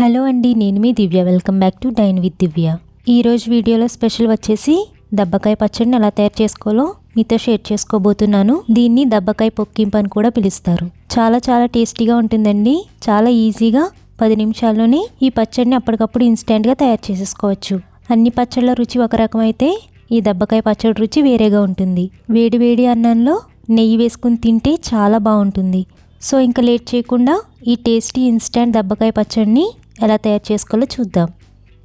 Hello అండి నేను మీ Divya. Welcome back to dine with Divya. ఈరోజు వీడియోలో స్పెషల్ వచ్చేసి దబ్బకాయ పచ్చడిని ఎలా తయారు చేసుకోవాలో మీతో షేర్ చేసుకోబోతున్నాను. దీన్ని దబ్బకాయ పొక్కింపు అని కూడా పిలుస్తారు. చాలా చాలా టేస్టీగా ఉంటుందండి. చాలా ఈజీగా పది నిమిషాల్లోనే ఈ పచ్చడిని అప్పటికప్పుడు ఇన్స్టెంట్గా తయారు చేసేసుకోవచ్చు. అన్ని పచ్చళ్ళ రుచి ఒక రకమైతే ఈ దబ్బకాయ పచ్చడి రుచి వేరేగా ఉంటుంది. వేడి వేడి అన్నంలో నెయ్యి వేసుకుని తింటే చాలా బాగుంటుంది. సో ఇంకా లేట్ చేయకుండా ఈ టేస్టీ ఇన్స్టెంట్ దబ్బకాయ పచ్చడిని ఎలా తయారు చేసుకోవాలో చూద్దాం.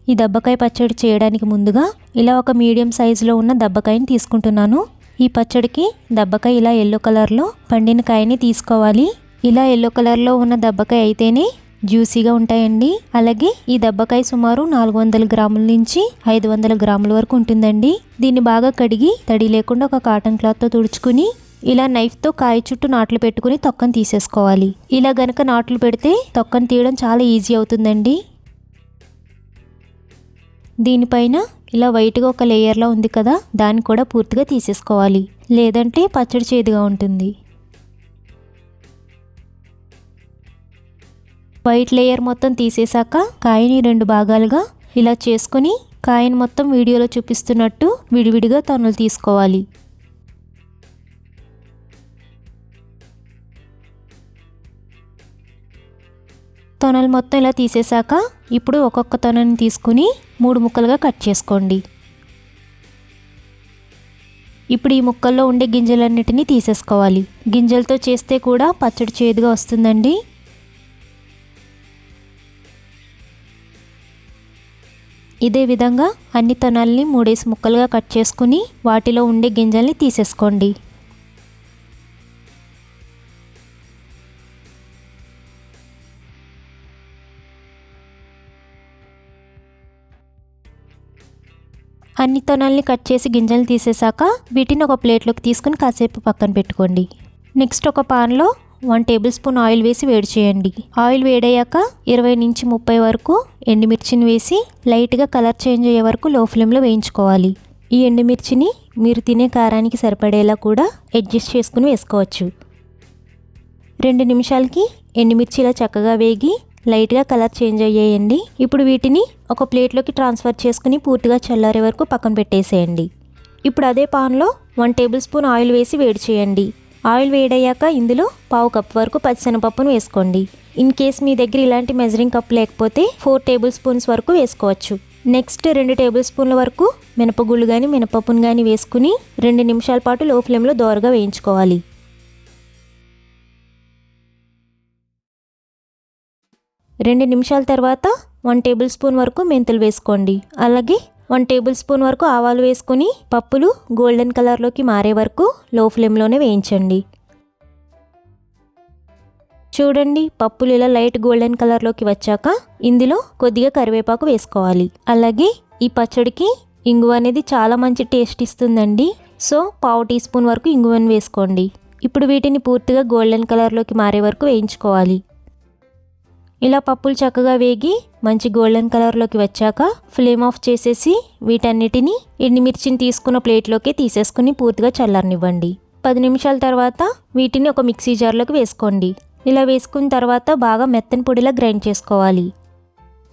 ఈ దబ్బకాయ పచ్చడి చేయడానికి ముందుగా ఇలా ఒక మీడియం సైజులో ఉన్న దబ్బకాయని తీసుకుంటున్నాను. ఈ పచ్చడికి దబ్బకాయ ఇలా ఎల్లో కలర్లో పండిన కాయని తీసుకోవాలి. ఇలా ఎల్లో కలర్లో ఉన్న దబ్బకాయ అయితేనే జ్యూసీగా ఉంటాయండి. అలాగే ఈ దబ్బకాయ సుమారు నాలుగు వందల గ్రాముల నుంచి ఐదు వందల గ్రాముల వరకు ఉంటుందండి. దీన్ని బాగా కడిగి తడి లేకుండా ఒక కాటన్ క్లాత్తో తుడుచుకుని ఇలా నైఫ్తో కాయ చుట్టూ నాట్లు పెట్టుకుని తొక్కను తీసేసుకోవాలి. ఇలా గనక నాట్లు పెడితే తొక్కను తీయడం చాలా ఈజీ అవుతుందండి. దీనిపైన ఇలా వైట్గా ఒక లేయర్లో ఉంది కదా దాన్ని కూడా పూర్తిగా తీసేసుకోవాలి. లేదంటే పచ్చడి చేదుగా ఉంటుంది. వైట్ లేయర్ మొత్తం తీసేశాక కాయని రెండు భాగాలుగా ఇలా చేసుకుని కాయని మొత్తం వీడియోలో చూపిస్తున్నట్టు విడివిడిగా తనులు తీసుకోవాలి. తొనలు మొత్తం ఇలా తీసేశాక ఇప్పుడు ఒక్కొక్క తొనని తీసుకుని మూడు ముక్కలుగా కట్ చేసుకోండి. ఇప్పుడు ఈ ముక్కల్లో ఉండే గింజలన్నిటినీ తీసేసుకోవాలి. గింజలతో చేస్తే కూడా పచ్చడి చేదుగా వస్తుందండి. ఇదే విధంగా అన్ని తొనాలని మూడేసి ముక్కలుగా కట్ చేసుకుని వాటిలో ఉండే గింజల్ని తీసేసుకోండి. అన్ని తొనల్ని కట్ చేసి గింజలు తీసేశాక వీటిని ఒక ప్లేట్లోకి తీసుకుని కాసేపు పక్కన పెట్టుకోండి. నెక్స్ట్ ఒక పాన్లో వన్ టేబుల్ స్పూన్ ఆయిల్ వేసి వేడి చేయండి. ఆయిల్ వేడయ్యాక ఇరవై నుంచి ముప్పై వరకు ఎండుమిర్చిని వేసి లైట్గా కలర్ చేంజ్ అయ్యే వరకు లో ఫ్లేమ్లో వేయించుకోవాలి. ఈ ఎండుమిర్చిని మీరు తినే కారానికి సరిపడేలా కూడా అడ్జస్ట్ చేసుకుని వేసుకోవచ్చు. రెండు నిమిషాలకి ఎండుమిర్చి ఇలా చక్కగా వేగి లైట్గా కలర్ చేంజ్ అయ్యాయండి. ఇప్పుడు వీటిని ఒక ప్లేట్లోకి ట్రాన్స్ఫర్ చేసుకుని పూర్తిగా చల్లారే వరకు పక్కన పెట్టేసేయండి. ఇప్పుడు అదే పాన్లో వన్ టేబుల్ స్పూన్ ఆయిల్ వేసి వేడి చేయండి. ఆయిల్ వేడయ్యాక ఇందులో పావు కప్ వరకు పచ్చిశనగపప్పును వేసుకోండి. ఇన్ కేస్ మీ దగ్గర ఇలాంటి మెజరింగ్ కప్ లేకపోతే ఫోర్ టేబుల్ స్పూన్స్ వరకు వేసుకోవచ్చు. నెక్స్ట్ రెండు టేబుల్ స్పూన్ల వరకు మినపగుళ్ళు కానీ మినపప్పును కానీ వేసుకుని రెండు నిమిషాల పాటు లో ఫ్లేమ్లో దోరగా వేయించుకోవాలి. రెండు నిమిషాల తర్వాత వన్ టేబుల్ స్పూన్ వరకు మెంతులు వేసుకోండి. అలాగే వన్ టేబుల్ స్పూన్ వరకు ఆవాలు వేసుకొని పప్పులు గోల్డెన్ కలర్లోకి మారే వరకు లో ఫ్లేమ్లోనే వేయించండి. చూడండి పప్పులు ఇలా లైట్ గోల్డెన్ కలర్లోకి వచ్చాక ఇందులో కొద్దిగా కరివేపాకు వేసుకోవాలి. అలాగే ఈ పచ్చడికి ఇంగువ అనేది చాలా మంచి టేస్ట్ ఇస్తుందండి. సో పావు టీ స్పూన్ వరకు ఇంగువను వేసుకోండి. ఇప్పుడు వీటిని పూర్తిగా గోల్డెన్ కలర్లోకి మారే వరకు వేయించుకోవాలి. ఇలా పప్పులు చక్కగా వేగి మంచి గోల్డెన్ కలర్లోకి వచ్చాక ఫ్లేమ్ ఆఫ్ చేసేసి వీటన్నిటిని ఎండుమిర్చిని తీసుకున్న ప్లేట్లోకి తీసేసుకుని పూర్తిగా చల్లారనివ్వండి. పది నిమిషాల తర్వాత వీటిని ఒక మిక్సీ జార్లోకి వేసుకోండి. ఇలా వేసుకున్న తర్వాత బాగా మెత్తని పొడిలా గ్రైండ్ చేసుకోవాలి.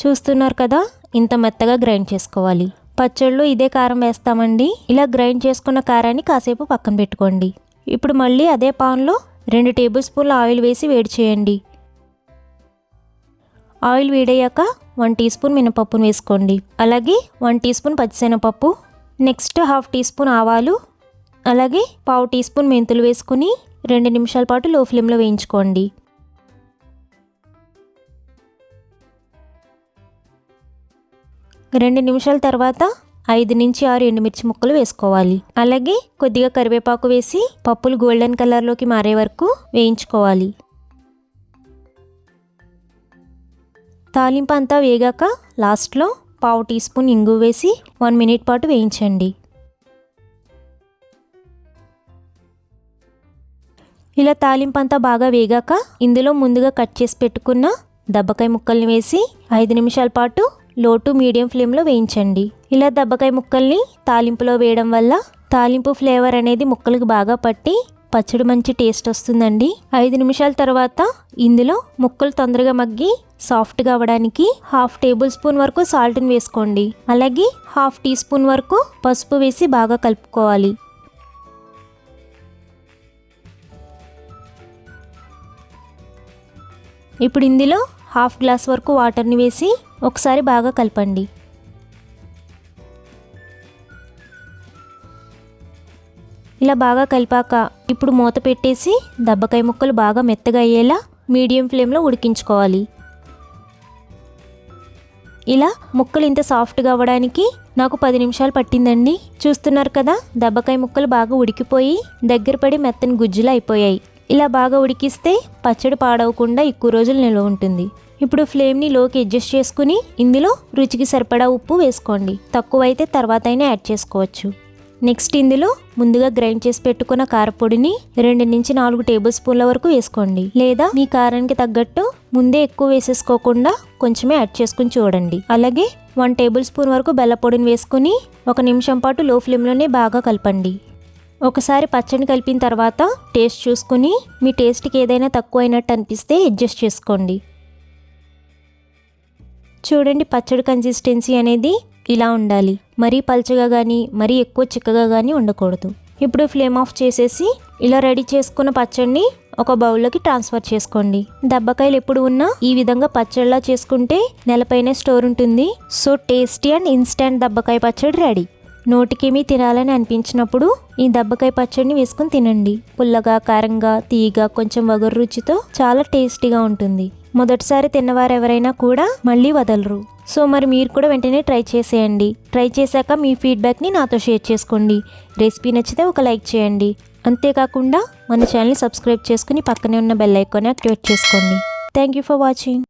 చూస్తున్నారు కదా ఇంత మెత్తగా గ్రైండ్ చేసుకోవాలి. పచ్చళ్ళు ఇదే కారం వేస్తామండి. ఇలా గ్రైండ్ చేసుకున్న కారాన్ని కాసేపు పక్కన పెట్టుకోండి. ఇప్పుడు మళ్ళీ అదే పాన్లో రెండు టేబుల్ స్పూన్ల ఆయిల్ వేసి వేడి చేయండి. ఆయిల్ వేడయ్యాక వన్ టీ స్పూన్ మినపప్పును వేసుకోండి. అలాగే వన్ టీ స్పూన్ పచ్చిశనగపప్పు నెక్స్ట్ హాఫ్ టీ స్పూన్ ఆవాలు అలాగే పావు టీ స్పూన్ మెంతులు వేసుకుని రెండు నిమిషాల పాటు లో ఫ్లేమ్లో వేయించుకోండి. రెండు నిమిషాల తర్వాత ఐదు నుంచి ఆరు ఎండుమిర్చి ముక్కలు వేసుకోవాలి. అలాగే కొద్దిగా కరివేపాకు వేసి పప్పులు గోల్డెన్ కలర్లోకి మారే వరకు వేయించుకోవాలి. తాలింపు అంతా వేగాక లాస్ట్లో పావు టీ స్పూన్ ఇంగు వేసి వన్ మినిట్ పాటు వేయించండి. ఇలా తాలింపు అంతా బాగా వేగాక ఇందులో ముందుగా కట్ చేసి పెట్టుకున్న దబ్బకాయ ముక్కల్ని వేసి ఐదు నిమిషాల పాటు లో టు మీడియం ఫ్లేమ్లో వేయించండి. ఇలా దబ్బకాయ ముక్కల్ని తాలింపులో వేయడం వల్ల తాలింపు ఫ్లేవర్ అనేది ముక్కలకు బాగా పట్టి పచ్చడి మంచి టేస్ట్ వస్తుందండి. ఐదు నిమిషాల తర్వాత ఇందులో ముక్కలు తొందరగా మగ్గి సాఫ్ట్గా అవ్వడానికి హాఫ్ టేబుల్ స్పూన్ వరకు సాల్ట్ని వేసుకోండి. అలాగే హాఫ్ టీ స్పూన్ వరకు పసుపు వేసి బాగా కలుపుకోవాలి. ఇప్పుడు ఇందులో హాఫ్ గ్లాస్ వరకు వాటర్ని వేసి ఒకసారి బాగా కలపండి. ఇలా బాగా కలిపాక ఇప్పుడు మూత పెట్టేసి దబ్బకాయ ముక్కలు బాగా మెత్తగా అయ్యేలా మీడియం ఫ్లేమ్లో ఉడికించుకోవాలి. ఇలా ముక్కలు ఇంత సాఫ్ట్గా అవ్వడానికి నాకు పది నిమిషాలు పట్టిందండి. చూస్తున్నారు కదా దబ్బకాయ ముక్కలు బాగా ఉడికిపోయి దగ్గర పడి మెత్తని గుజ్జులు అయిపోయాయి. ఇలా బాగా ఉడికిస్తే పచ్చడి పాడవకుండా ఎక్కువ రోజులు నిల్వ ఉంటుంది. ఇప్పుడు ఫ్లేమ్ని లోకి అడ్జస్ట్ చేసుకుని ఇందులో రుచికి సరిపడా ఉప్పు వేసుకోండి. తక్కువైతే తర్వాత అయినా యాడ్ చేసుకోవచ్చు. నెక్స్ట్ ఇందులో ముందుగా గ్రైండ్ చేసి పెట్టుకున్న కారపొడిని రెండు నుంచి నాలుగు టేబుల్ స్పూన్ల వరకు వేసుకోండి. లేదా మీ కారానికి తగ్గట్టు ముందే ఎక్కువ వేసేసుకోకుండా కొంచెమే యాడ్ చేసుకుని చూడండి. అలాగే వన్ టేబుల్ స్పూన్ వరకు బెల్ల పొడిని వేసుకుని ఒక నిమిషం పాటు లో ఫ్లేమ్లోనే బాగా కలపండి. ఒకసారి పచ్చడి కలిపిన తర్వాత టేస్ట్ చూసుకుని మీ టేస్ట్కి ఏదైనా తక్కువ అయినట్టు అనిపిస్తే అడ్జస్ట్ చేసుకోండి. చూడండి పచ్చడి కన్సిస్టెన్సీ అనేది ఇలా ఉండాలి. మరీ పల్చగా కానీ మరీ ఎక్కువ చిక్కగా కానీ ఉండకూడదు. ఇప్పుడు ఫ్లేమ్ ఆఫ్ చేసేసి ఇలా రెడీ చేసుకున్న పచ్చడిని ఒక బౌల్లోకి ట్రాన్స్ఫర్ చేసుకోండి. దబ్బకాయలు ఎప్పుడు ఉన్నా ఈ విధంగా పచ్చడిలా చేసుకుంటే నెలపైనే స్టోర్ ఉంటుంది. సో టేస్టీ అండ్ ఇన్స్టెంట్ దబ్బకాయ పచ్చడి రెడీ. నోటికేమీ తినాలని అనిపించినప్పుడు ఈ దబ్బకాయ పచ్చడిని వేసుకుని తినండి. పుల్లగా కారంగా తీయగా కొంచెం వగరు రుచితో చాలా టేస్టీగా ఉంటుంది. మొదటిసారి తిన్నవారు ఎవరైనా కూడా మళ్ళీ వదలరు. సో మరి మీరు కూడా వెంటనే ట్రై చేసేయండి. ట్రై చేశాక మీ ఫీడ్బ్యాక్ని నాతో షేర్ చేసుకోండి. రెసిపీ నచ్చితే ఒక లైక్ చేయండి. అంతేకాకుండా మన ఛానల్ని సబ్స్క్రైబ్ చేసుకుని పక్కనే ఉన్న బెల్ ఐకాన్ని యాక్టివేట్ చేసుకోండి. Thank you for watching.